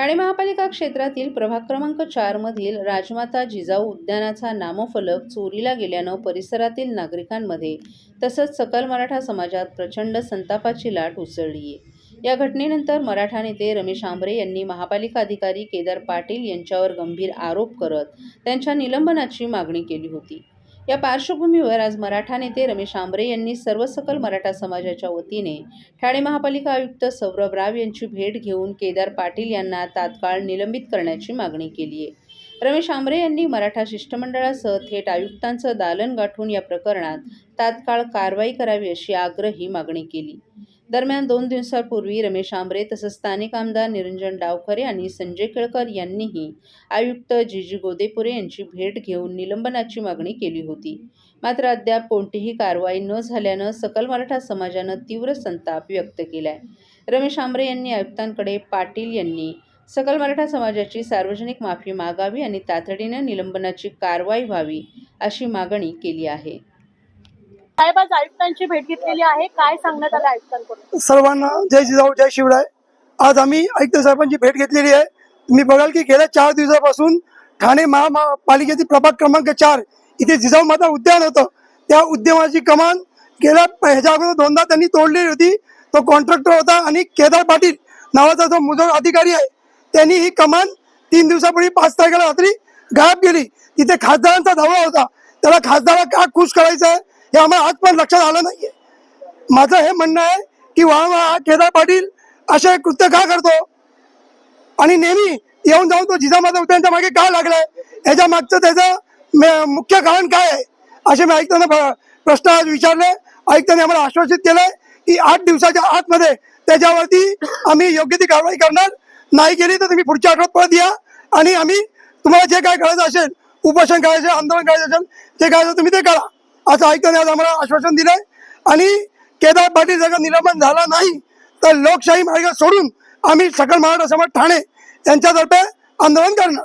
ठाणे महापालिका क्षेत्रातील प्रभाग क्रमांक चार मधील राजमाता जिजाऊ उद्यानाचा नामफलक चोरीला गेल्यानं परिसरातील नागरिकांमध्ये तसंच सकल मराठा समाजात प्रचंड संतापाची लाट उसळली आहे. या घटनेनंतर मराठा नेते रमेश आंबरे यांनी महापालिका अधिकारी केदार पाटील यांच्यावर गंभीर आरोप करत त्यांच्या निलंबनाची मागणी केली होती. या पार्श्वभूमीवर आज मराठा नेते रमेश आंबरे यांनी सर्व सकल मराठा समाजाच्या वतीने ठाणे महापालिका आयुक्त सौरभ राव यांची भेट घेऊन केदार पाटील यांना तात्काळ निलंबित करण्याची मागणी केली आहे रमेश आंबरे यांनी मराठा शिष्टमंडळासह थेट आयुक्तांचं दालन गाठून या प्रकरणात तात्काळ कारवाई करावी अशी आग्रही मागणी केली. दरम्यान दोन दिवसांपूर्वी रमेश आंबरे तसंच स्थानिक आमदार निरंजन डावखरे आणि संजय केळकर यांनीही आयुक्त जी जी गोदेपुरे यांची भेट घेऊन निलंबनाची मागणी केली होती. मात्र अद्याप कोणतीही कारवाई न झाल्यानं सकल मराठा समाजानं तीव्र संताप व्यक्त केलाय. रमेश आंबरे यांनी आयुक्तांकडे पाटील यांनी सकल मराठा समाजाची सार्वजनिक माफी मागावी आणि तातडीनं निलंबनाची कारवाई व्हावी अशी मागणी केली आहे. साहेब आज आयुक्तांची भेट घेतलेली आहे. काय सांगण्यात आलं आयुक्तांकडून? सर्वांना जय जिजाऊ जय शिवराय. आज आम्ही आयुक्त साहेबांची भेट घेतलेली आहे. तुम्ही बघाल की गेल्या चार दिवसापासून ठाणे महापालिकेतील प्रभाग क्रमांक चार इथे जिजाऊ माता उद्यान होतं. त्या उद्यमाची कमान गेल्या ह्याच्या अगोदर दोनदा त्यांनी तोडलेली होती. तो कॉन्ट्रॅक्टर होता आणि केदार पाटील नावाचा जो मुजोर अधिकारी आहे त्यांनी ही कमान तीन दिवसापूर्वी पाच तारखेला रात्री गायब केली. तिथे खासदारांचा धावा होता. त्याला खासदारा का खुश करायचं आहे हे आम्हाला आज पण लक्षात आलं नाहीये. माझं हे म्हणणं आहे की वा केदार पाटील असे कृत्य का करतो? आणि नेहमी येऊन जाऊन तो जिजामाता त्यांच्या मागे का लागलाय? याच्या मागचं त्याचं मुख्य कारण काय आहे? असे मी ऐकताना प्रश्न आज विचारले. ऐकताना आम्हाला आश्वासित केलंय की आठ दिवसाच्या आतमध्ये त्याच्यावरती आम्ही योग्य ती कारवाई करणार. नाही केली तर तुम्ही पुढच्या आठवड्यात परत या. आणि आम्ही तुम्हाला जे काय करायचं असेल उपोषण करायचं आंदोलन करायचं असेल ते करायचं तुम्ही ते करा. असं ऐकून आज आम्हाला आश्वासन दिलंय. आणि केदार पाटील जर निलंबन झाला नाही तर लोकशाही मार्ग सोडून आम्ही सकल मराठा समाज ठाणे यांच्यातर्फे आंदोलन करणार.